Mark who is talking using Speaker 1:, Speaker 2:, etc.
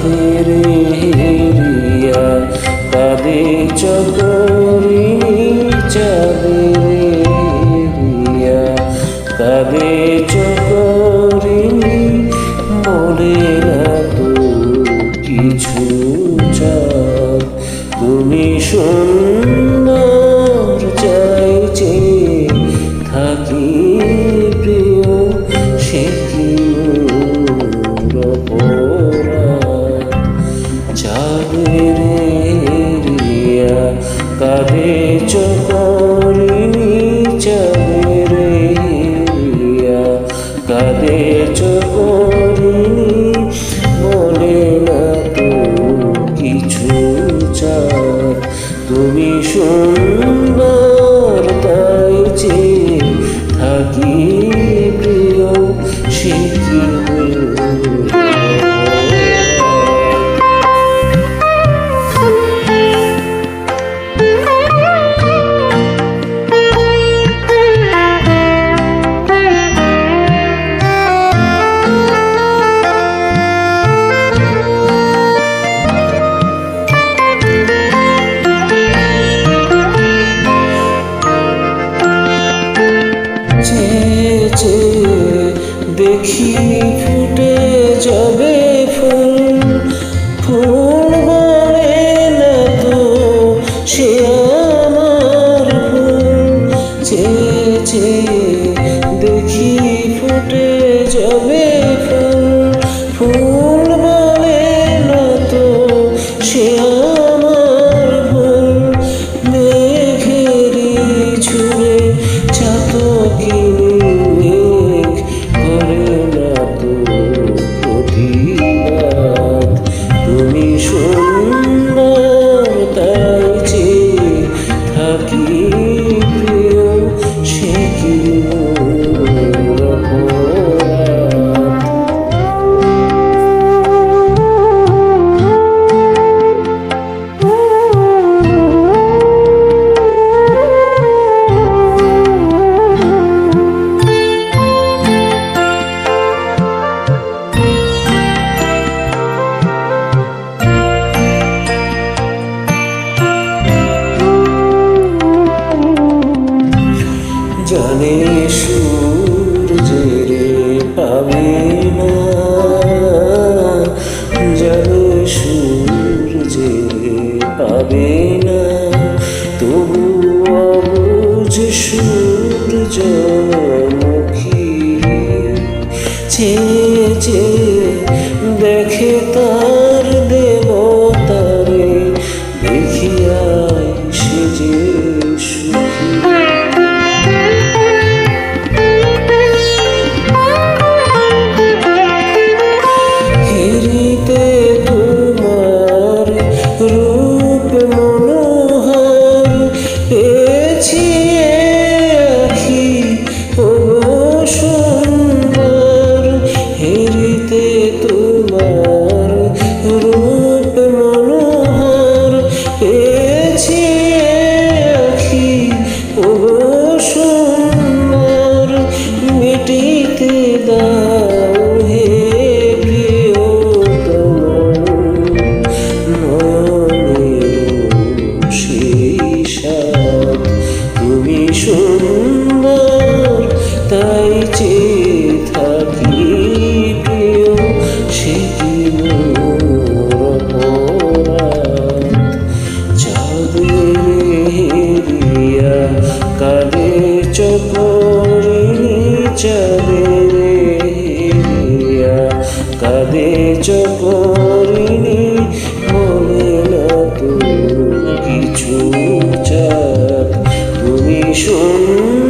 Speaker 1: চাঁদের হেরিয়া কাঁদে চকরি চাঁদের হেরিয়া কাঁদে চকরি বলে না কিছু চাঁদ। তুমি সুন্দর এরিয়া। কাঁধে চকরি বলে না তো কিছু তুমি সুন্দর দেখি ফুটে যাবে ফুল ফুল বলে না তো সে আমার ফুল। চেয়ে চেয়ে দেখি ফুটে যাবে ফুল ফুল বলে না তো সে অবুঝ সূর্যমুখী যে দেখে তার কালে চকরিণী চলে কালে চকরিণী মনে না কিছু চুমি শুন